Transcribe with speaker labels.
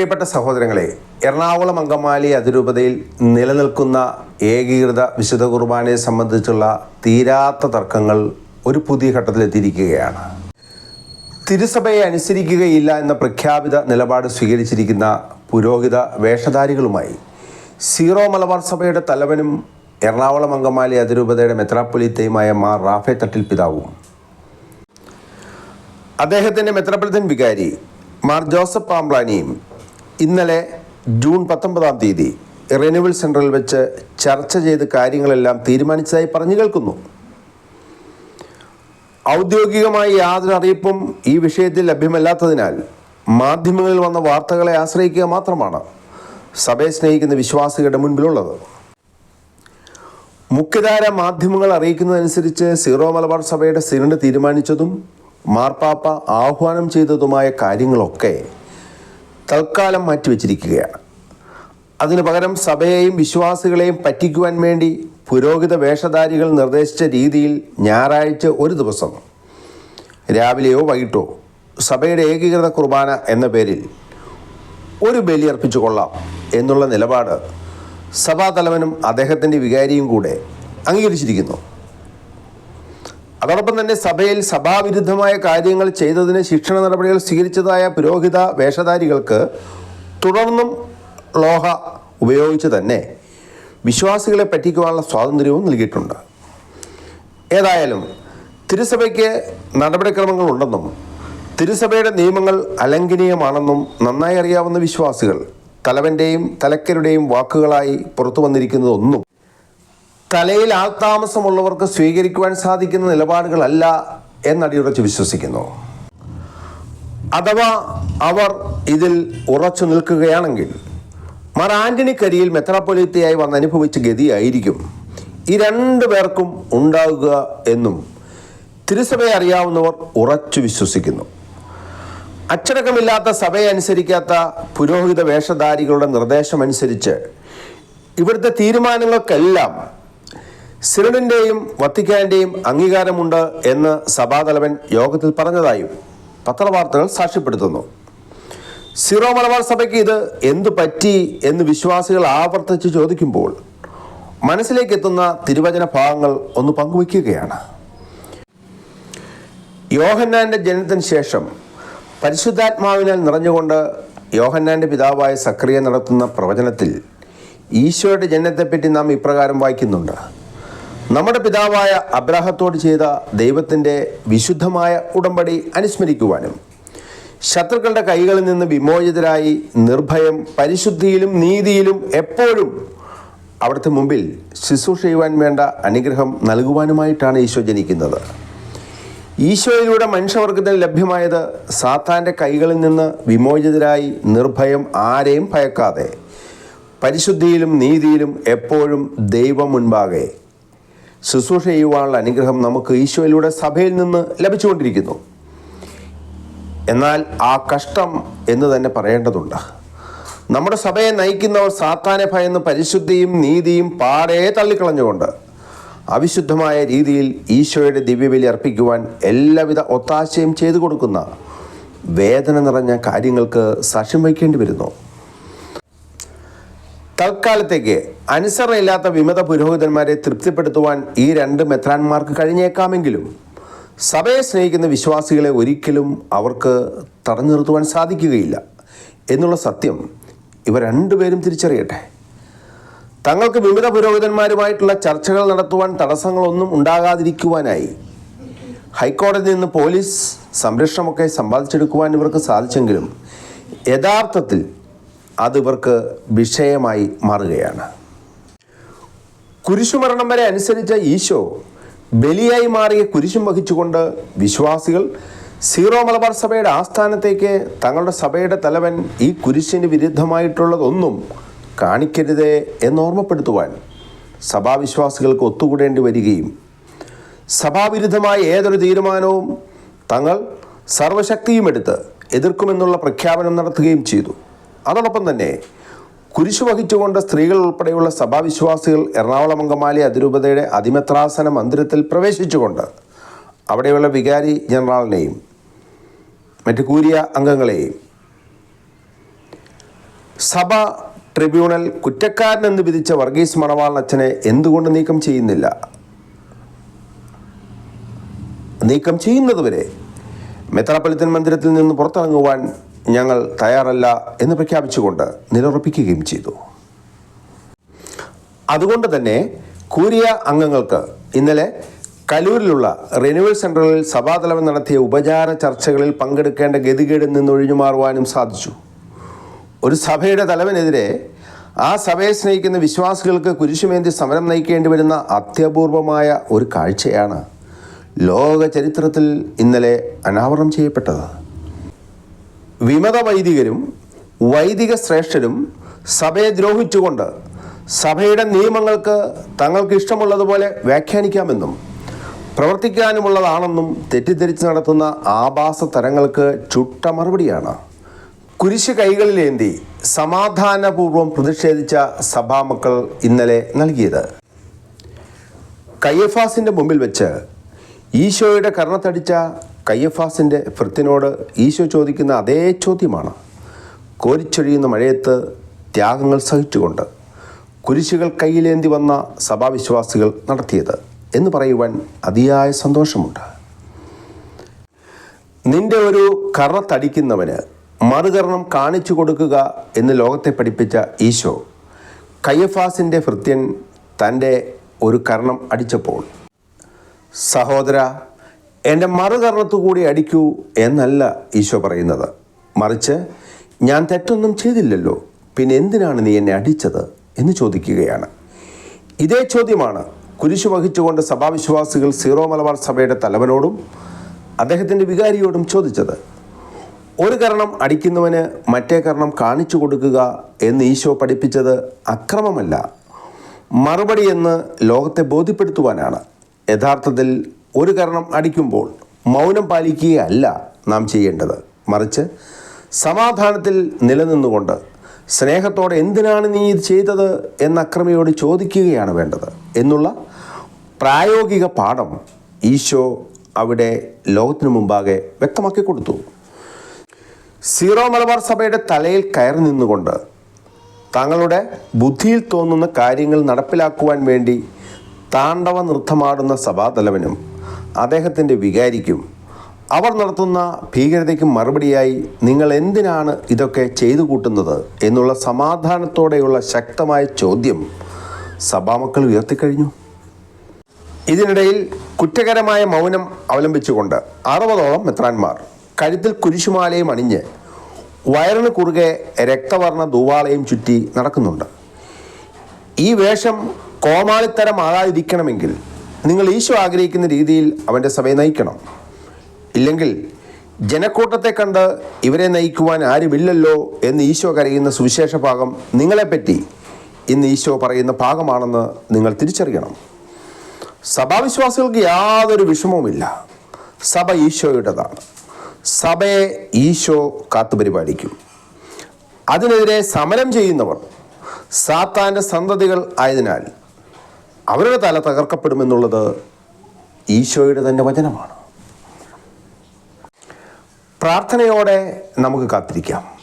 Speaker 1: പ്രിയപ്പെട്ട സഹോദരങ്ങളെ എറണാകുളം അങ്കമാലി അതിരൂപതയിൽ നിലനിൽക്കുന്ന ഏകീകൃത വിശുദ്ധ കുർബാനയെ സംബന്ധിച്ചുള്ള തീരാത്ത തർക്കങ്ങൾ ഒരു പുതിയ ഘട്ടത്തിലെത്തിയിരിക്കുകയാണ് തിരുസഭയെ അനുസരിക്കുകയില്ല എന്ന പ്രഖ്യാപിത നിലപാട് സ്വീകരിച്ചിരിക്കുന്ന പുരോഹിത വേഷധാരികളുമായി സീറോ മലബാർ സഭയുടെ തലവനും എറണാകുളം അങ്കമാലി അതിരൂപതയുടെ മെത്രാപ്പൊലിത്തയുമായ മാർ റാഫെ തട്ടിൽ പിതാവും. അദ്ദേഹത്തിന്റെ മെത്രാപ്പൊലിത്തൻ വികാരി മാർ ജോസഫ് പാംബ്ലാനിയും ഇന്നലെ ജൂൺ പത്തൊമ്പതാം തീയതി റിന്യൂവൽ സെന്ററിൽ വെച്ച് ചർച്ച ചെയ്ത് കാര്യങ്ങളെല്ലാം തീരുമാനിച്ചതായി പറഞ്ഞു കേൾക്കുന്നു. ഔദ്യോഗികമായി യാതൊരു അറിയിപ്പും ഈ വിഷയത്തിൽ ലഭ്യമല്ലാത്തതിനാൽ മാധ്യമങ്ങളിൽ വന്ന വാർത്തകളെ ആശ്രയിക്കുക മാത്രമാണ് സഭയെ സ്നേഹിക്കുന്ന വിശ്വാസികളുടെ മുൻപിലുള്ളത്. മുഖ്യധാര മാധ്യമങ്ങൾ അറിയിക്കുന്നതനുസരിച്ച് സീറോ മലബാർ സഭയുടെ സിനഡ് തീരുമാനിച്ചതും മാർപ്പാപ്പ ആഹ്വാനം ചെയ്തതുമായ കാര്യങ്ങളൊക്കെ തൽക്കാലം മാറ്റിവെച്ചിരിക്കുകയാണ്. അതിനു പകരം സഭയെയും വിശ്വാസികളെയും പറ്റിക്കുവാൻ വേണ്ടി പുരോഹിത വേഷധാരികൾ നിർദ്ദേശിച്ച രീതിയിൽ ഞായറാഴ്ച ഒരു ദിവസം രാവിലെയോ വൈകിട്ടോ സഭയുടെ ഏകീകൃത കുർബാന എന്ന പേരിൽ ഒരു ബലി അർപ്പിച്ചു കൊള്ളാം എന്നുള്ള നിലപാട് സഭാതലവനും അദ്ദേഹത്തിന്റെ വികാരിയും കൂടെ അംഗീകരിച്ചിരിക്കുന്നു. അതോടൊപ്പം തന്നെ സഭയിൽ സഭാവിരുദ്ധമായ കാര്യങ്ങൾ ചെയ്തതിന് ശിക്ഷണ നടപടികൾ സ്വീകരിച്ചതായ പുരോഹിത വേഷധാരികൾക്ക് തുടർന്നും ലോഹ ഉപയോഗിച്ച് തന്നെ വിശ്വാസികളെ പറ്റിക്കുവാനുള്ള സ്വാതന്ത്ര്യവും നൽകിയിട്ടുണ്ട്. ഏതായാലും തിരുസഭയ്ക്ക് നടപടിക്രമങ്ങൾ ഉണ്ടെന്നും തിരുസഭയുടെ നിയമങ്ങൾ അലംഘനീയമാണെന്നും നന്നായി അറിയാവുന്ന വിശ്വാസികൾ തലവന്റെയും തലക്കരുടെയും വാക്കുകളായി പുറത്തു വന്നിരിക്കുന്നതൊന്നും തലയിൽ ആൾതാമസമുള്ളവർക്ക് സ്വീകരിക്കുവാൻ സാധിക്കുന്ന നിലപാടുകളല്ല എന്നടിയുറച്ച് വിശ്വസിക്കുന്നു. അഥവാ അവർ ഇതിൽ ഉറച്ചു നിൽക്കുകയാണെങ്കിൽ മാർ കരിയിൽ മെത്രാപ്പൊലിത്തയായി വന്ന് അനുഭവിച്ച ഗതിയായിരിക്കും ഈ രണ്ടു പേർക്കും ഉണ്ടാകുക എന്നും തിരുസഭയെ അറിയാവുന്നവർ ഉറച്ചു വിശ്വസിക്കുന്നു. അച്ചടക്കമില്ലാത്ത സഭയെ അനുസരിക്കാത്ത പുരോഹിത വേഷധാരികളുടെ നിർദ്ദേശമനുസരിച്ച് ഇവിടുത്തെ തീരുമാനങ്ങൾക്കെല്ലാം സിനഡിന്റെയും വത്തിക്കാന്റെയും അംഗീകാരമുണ്ട് എന്ന് സഭാതലവൻ യോഗത്തിൽ പറഞ്ഞതായും പത്രവാർത്തകൾ സാക്ഷ്യപ്പെടുത്തുന്നു. സിറോ മലബാർ സഭയ്ക്ക് ഇത് എന്തു പറ്റി എന്ന് വിശ്വാസികൾ ആവർത്തിച്ച് ചോദിക്കുമ്പോൾ മനസ്സിലേക്ക് എത്തുന്ന തിരുവചന ഭാഗങ്ങൾ ഒന്ന് പങ്കുവയ്ക്കുകയാണ്. യോഹന്നാന്റെ ജനനത്തിന് ശേഷം പരിശുദ്ധാത്മാവിനാൽ നിറഞ്ഞുകൊണ്ട് യോഹന്നാന്റെ പിതാവായ സക്രിയ നടത്തുന്ന പ്രവചനത്തിൽ ഈശോയുടെ ജനനത്തെപ്പറ്റി നാം ഇപ്രകാരം വായിക്കുന്നുണ്ട്. നമ്മുടെ പിതാവായ അബ്രാഹത്തോട് ചെയ്ത ദൈവത്തിന്റെ വിശുദ്ധമായ ഉടമ്പടി അനുസ്മരിക്കുവാനും ശത്രുക്കളുടെ കൈകളിൽ നിന്ന് വിമോചിതരായി നിർഭയം പരിശുദ്ധിയിലും നീതിയിലും എപ്പോഴും അവിടുത്തെ മുമ്പിൽ ശുശ്രൂഷ ചെയ്യുവാൻ വേണ്ട അനുഗ്രഹം നൽകുവാനുമായിട്ടാണ് ഈശോ ജനിക്കുന്നത്. ഈശോയിലൂടെ മനുഷ്യവർഗത്തിന് ലഭ്യമായത് സാത്താന്റെ കൈകളിൽ നിന്ന് വിമോചിതരായി നിർഭയം ആരെയും ഭയക്കാതെ പരിശുദ്ധിയിലും നീതിയിലും എപ്പോഴും ദൈവം മുൻപാകെ ശുശ്രൂഷ ചെയ്യുവാനുള്ള അനുഗ്രഹം നമുക്ക് ഈശോയിലൂടെ സഭയിൽ നിന്ന് ലഭിച്ചുകൊണ്ടിരിക്കുന്നു. എന്നാൽ ആ കഷ്ടം എന്ന് തന്നെ പറയേണ്ടതുണ്ട്. നമ്മുടെ സഭയെ നയിക്കുന്നവർ സാത്താനെ ഭയന്ന് പരിശുദ്ധിയും നീതിയും പാടെ തള്ളിക്കളഞ്ഞുകൊണ്ട് അവിശുദ്ധമായ രീതിയിൽ ഈശോയുടെ ദിവ്യബലി അർപ്പിക്കുവാൻ എല്ലാവിധ ഒത്താശയും ചെയ്തു കൊടുക്കുന്ന വേദന നിറഞ്ഞ കാര്യങ്ങൾക്ക് സാക്ഷ്യം വഹിക്കേണ്ടി വരുന്നു. തൽക്കാലത്തേക്ക് അനുസരണയില്ലാത്ത വിമത പുരോഹിതന്മാരെ തൃപ്തിപ്പെടുത്തുവാൻ ഈ രണ്ട് മെത്രാന്മാർക്ക് കഴിഞ്ഞേക്കാമെങ്കിലും സഭയെ സ്നേഹിക്കുന്ന വിശ്വാസികളെ ഒരിക്കലും അവർക്ക് തടഞ്ഞു നിർത്തുവാൻ സാധിക്കുകയില്ല. എന്നുള്ള സത്യം ഇവ രണ്ടുപേരും തിരിച്ചറിയട്ടെ. തങ്ങൾക്ക് വിമത പുരോഹിതന്മാരുമായിട്ടുള്ള ചർച്ചകൾ നടത്തുവാൻ തടസ്സങ്ങളൊന്നും ഉണ്ടാകാതിരിക്കുവാനായി ഹൈക്കോടതിയിൽ നിന്ന് പോലീസ് സംരക്ഷണമൊക്കെ സമ്പാദിച്ചെടുക്കുവാൻ ഇവർക്ക് സാധിച്ചെങ്കിലും യഥാർത്ഥത്തിൽ അത് ഇവർക്ക് വിഷയമായി മാറുകയാണ്. കുരിശുമരണം വരെ അനുസരിച്ച ഈശോ ബലിയായി മാറിയ കുരിശും വഹിച്ചുകൊണ്ട് വിശ്വാസികൾ സീറോ മലബാർ സഭയുടെ ആസ്ഥാനത്തേക്ക് തങ്ങളുടെ സഭയുടെ തലവൻ ഈ കുരിശിന് വിരുദ്ധമായിട്ടുള്ളതൊന്നും കാണിക്കരുതേ എന്നോർമ്മപ്പെടുത്തുവാൻ സഭാവിശ്വാസികൾക്ക് ഒത്തുകൂടേണ്ടി വരികയും സഭാവിരുദ്ധമായ ഏതൊരു തീരുമാനവും തങ്ങൾ സർവശക്തിയും എടുത്ത് എതിർക്കുമെന്നുള്ള പ്രഖ്യാപനം നടത്തുകയും ചെയ്തു. അതോടൊപ്പം തന്നെ കുരിശു വഹിച്ചുകൊണ്ട് സ്ത്രീകൾ ഉൾപ്പെടെയുള്ള സഭാവിശ്വാസികൾ എറണാകുളം അങ്കമാലി അതിരൂപതയുടെ അതിമത്രാസന മന്ദിരത്തിൽ പ്രവേശിച്ചുകൊണ്ട് അവിടെയുള്ള വികാരി ജനറാളിനെയും മറ്റ് കൂരിയ അംഗങ്ങളെയും സഭ ട്രിബ്യൂണൽ കുറ്റക്കാരനെന്ന് വിധിച്ച വർഗീസ് മണവാളൻ അച്ഛനെ എന്തുകൊണ്ട് നീക്കം ചെയ്യുന്നില്ല? നീക്കം ചെയ്യുന്നതുവരെ മെത്രാപ്പൊലിത്തൻ മന്ദിരത്തിൽ നിന്ന് പുറത്തിറങ്ങുവാൻ ഞങ്ങൾ തയ്യാറല്ല എന്ന് പ്രഖ്യാപിച്ചുകൊണ്ട് നിലയുറപ്പിക്കുകയും ചെയ്തു. അതുകൊണ്ട് തന്നെ കൂരിയ അംഗങ്ങൾക്ക് ഇന്നലെ കലൂരിലുള്ള റിന്യൂവൽ സെന്ററിൽ സഭാതലവൻ നടത്തിയ ഉപചാര ചർച്ചകളിൽ പങ്കെടുക്കേണ്ട ഗതികേടിൽ നിന്ന് ഒഴിഞ്ഞു മാറുവാനും സാധിച്ചു. ഒരു സഭയുടെ തലവനെതിരെ ആ സഭയെ സ്നേഹിക്കുന്ന വിശ്വാസികൾക്ക് കുരിശുമേന്തി സമരം നയിക്കേണ്ടി വരുന്ന അത്യപൂർവമായ ഒരു കാഴ്ചയാണ് ലോക ചരിത്രത്തിൽ ഇന്നലെ അനാവരണം ചെയ്യപ്പെട്ടത്. വിമത വൈദികരും വൈദിക ശ്രേഷ്ഠരും സഭയെ ദ്രോഹിച്ചുകൊണ്ട് സഭയുടെ നിയമങ്ങൾക്ക് തങ്ങൾക്ക് ഇഷ്ടമുള്ളതുപോലെ വ്യാഖ്യാനിക്കാമെന്നും പ്രവർത്തിക്കാനുമുള്ളതാണെന്നും തെറ്റിദ്ധരിച്ച് നടത്തുന്ന ആഭാസ തരങ്ങൾക്ക് ചുട്ട മറുപടിയാണ്. കുരിശ് കൈകളിലേന്തി സമാധാനപൂർവം പ്രതിഷേധിച്ച സഭാമക്കൾ ഇന്നലെ നൽകിയത്. കയ്യഫാസിന്റെ മുമ്പിൽ വെച്ച് ഈശോയുടെ കർണത്തടിച്ച കയ്യഫാസിന്റെ ഭൃത്തിനോട് ഈശോ ചോദിക്കുന്ന അതേ ചോദ്യമാണ്. കോരിച്ചൊഴിയുന്ന മഴയത്ത് ത്യാഗങ്ങൾ സഹിച്ചുകൊണ്ട് കുരിശുകൾ കയ്യിലേന്തി വന്ന സഭാവിശ്വാസികൾ നടത്തിയത് എന്ന് പറയുവാൻ അതിയായ സന്തോഷമുണ്ട്. നിന്റെ ഒരു കറ തടിക്കുന്നവന് മറുകരണം കാണിച്ചു കൊടുക്കുക എന്ന് ലോകത്തെ പഠിപ്പിച്ച ഈശോ കയ്യഫാസിന്റെ ഭൃത്യൻ തന്റെ ഒരു കർണം അടിച്ചപ്പോൾ സഹോദര എന്റെ മറുകർണത്തു കൂടി അടിക്കൂ എന്നല്ല ഈശോ പറയുന്നത്. മറിച്ച് ഞാൻ തെറ്റൊന്നും ചെയ്തില്ലല്ലോ. പിന്നെ എന്തിനാണ് നീ എന്നെ അടിച്ചത് എന്ന് ചോദിക്കുകയാണ്. ഇതേ ചോദ്യമാണ് കുരിശു വഹിച്ചുകൊണ്ട് സഭാവിശ്വാസികൾ സീറോ മലബാർ സഭയുടെ തലവനോടും അദ്ദേഹത്തിന്റെ വികാരിയോടും ചോദിച്ചത്. ഒരു കരണം അടിക്കുന്നവന് മറ്റേ കരണം കാണിച്ചു കൊടുക്കുക എന്ന് ഈശോ പഠിപ്പിച്ചത് അക്രമമല്ല. മറുപടി എന്ന് ലോകത്തെ ബോധ്യപ്പെടുത്തുവാനാണ്. യഥാർത്ഥത്തിൽ ഒരു കരണം അടിക്കുമ്പോൾ മൗനം പാലിക്കുകയല്ല നാം ചെയ്യേണ്ടത്. മറിച്ച് സമാധാനത്തിൽ നിലനിന്നുകൊണ്ട് സ്നേഹത്തോടെ എന്തിനാണ് നീ ഇത് ചെയ്തത് എന്ന അക്രമിയോട് ചോദിക്കുകയാണ് വേണ്ടത്. എന്നുള്ള പ്രായോഗിക പാഠം ഈശോ അവിടെ ലോകത്തിനു മുമ്പാകെ വ്യക്തമാക്കി കൊടുത്തു. സീറോ മലബാർ സഭയുടെ തലയിൽ കയറി നിന്നുകൊണ്ട് തങ്ങളുടെ ബുദ്ധിയിൽ തോന്നുന്ന കാര്യങ്ങൾ നടപ്പിലാക്കുവാൻ വേണ്ടി താണ്ഡവ നൃത്തമാടുന്ന സഭാതലവനും അദ്ദേഹത്തിന്റെ വികാരിക്കും. അവർ നടത്തുന്ന ഭീകരതയ്ക്ക് മറുപടിയായി നിങ്ങൾ എന്തിനാണ് ഇതൊക്കെ ചെയ്തു കൂട്ടുന്നത് എന്നുള്ള സമാധാനത്തോടെയുള്ള ശക്തമായ ചോദ്യം സഭാമക്കൾ ഉയർത്തിക്കഴിഞ്ഞു. ഇതിനിടയിൽ കുറ്റകരമായ മൗനം അവലംബിച്ചുകൊണ്ട് അറുപതോളം മെത്രാന്മാർ കഴുത്തിൽ കുരിശുമാലയും അണിഞ്ഞ് വയറിന് കുറുകെ രക്തവർണ ദൂവാളയും ചുറ്റി നടക്കുന്നുണ്ട്. ഈ വേഷം കോമാളിത്തരമാകാതിരിക്കണമെങ്കിൽ നിങ്ങൾ ഈശോ ആഗ്രഹിക്കുന്ന രീതിയിൽ അവന്റെ സഭയെ നയിക്കണം. ഇല്ലെങ്കിൽ ജനക്കൂട്ടത്തെ കണ്ട് ഇവരെ നയിക്കുവാൻ ആരുമില്ലല്ലോ എന്ന് ഈശോ കരയുന്ന സുവിശേഷ ഭാഗം നിങ്ങളെപ്പറ്റി ഇന്ന് ഈശോ പറയുന്ന ഭാഗമാണെന്ന് നിങ്ങൾ തിരിച്ചറിയണം. സഭാവിശ്വാസികൾക്ക് യാതൊരു വിഷമവുമില്ല. സഭ ഈശോയുടേതാണ്. സഭയെ ഈശോ കാത്തുപരിപാലിക്കും അതിനെതിരെ സമരം ചെയ്യുന്നവർ സാത്താന്റെ സന്തതികൾ ആയതിനാൽ അവരുടെ തല തകർക്കപ്പെടുമെന്നുള്ളത് ഈശോയുടെ തന്നെ വചനമാണ്. പ്രാർത്ഥനയോടെ നമുക്ക് കാത്തിരിക്കാം.